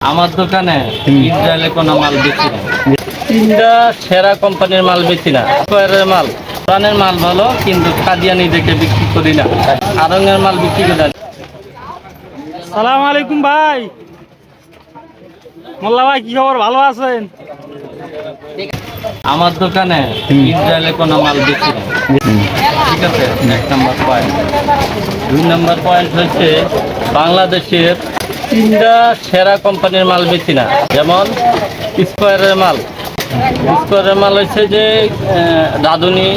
আমার দোকানে ইসরায়েলে কোনো মাল বেচি না তিনটা সেরা কোম্পানির মাল বেচি না। স্কোয়ারের মাল প্রাণের মাল ভালো কিন্তু কাদিয়ানি দেখে বিক্রি করি না। আরঙের মাল বিক্রি করি না। সালাম আলাইকুম ভাই। মোল্লা ভাই কি খবর? ভালো আছেন? আমার দোকানে ইসরায়েলে কোনো মাল বেচি না ঠিক আছে এক নম্বর পয়েন্ট দুই নম্বর পয়েন্ট হচ্ছে বাংলাদেশের তিনটা সেরা কোম্পানির মাল বেশি না। যেমন স্কোয়ারের মাল। স্কোয়ারের মাল হচ্ছে যে রাঁধুনি,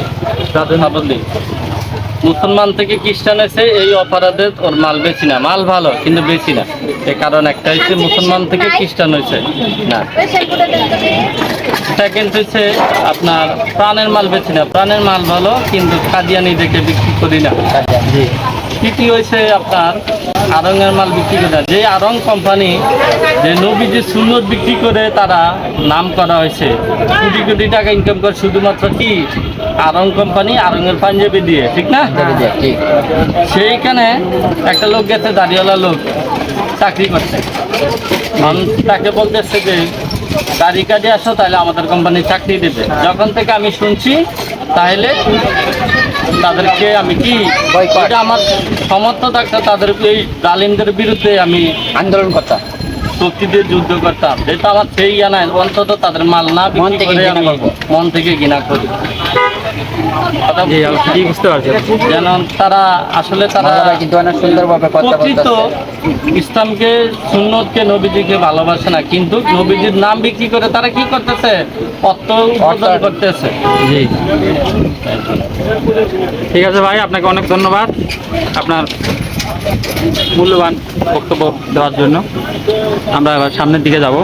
রাধুনি। মুসলমান থেকে খ্রিস্টান এসে এই অপরাধে ওর মাল বেশি না। মাল ভালো, কিন্তু বেশি না। এ কারণ একটা হচ্ছে মুসলমান থেকে খ্রিস্টান হয়েছে। না। সেকেন্ড হচ্ছে আপনার প্রাণের মাল বেশি না। প্রাণের মাল ভালো, কিন্তু কাদিয়ানি দেখে বিক্রি করি না। তৃতীয় হয়েছে আপনার আরঙের মাল বিক্রি করে। যে আরং কোম্পানি যে নবী যে সুন্নত বিক্রি করে তারা নাম করা হয়েছে। কোটি কোটি টাকা ইনকাম করে শুধুমাত্র কি? আরং কোম্পানি আরঙের পাঞ্জাবি দিয়ে ঠিক না? সেইখানে একটা লোক গেছে দাড়িওয়ালা লোক চাকরি করছে। তাকে বলতেছে যে গাড়ি কাজে আসো তাহলে আমাদের কোম্পানি চাকরি দেবে। যখন থেকে আমি শুনছি তাহলে তাদেরকে আমি কি আমার সমর্থ থাকতে তাদের এই জালিমদের বিরুদ্ধে আমি আন্দোলন করতাম। শক্তি দিয়ে যুদ্ধ করতাম যেটা আমার সেই ইয়া নাই অন্তত তাদের মাল না মন থেকে মন থেকে ঘৃণা করি। যেন তারা আসলে তারা কিন্তু অনেক সুন্দরভাবে ইসলামকে সুন্নতকে নবীজিকে ভালোবাসে না কিন্তু নবীজির নাম বিক্রি করে তারা কি করতেছে? অর্থ উপার্জন করতেছে। জি। ঠিক আছে ভাই আপনাকে অনেক ধন্যবাদ আপনার মূল্যবান বক্তব্য দেওয়ার জন্য। আমরা এবার সামনের দিকে যাব।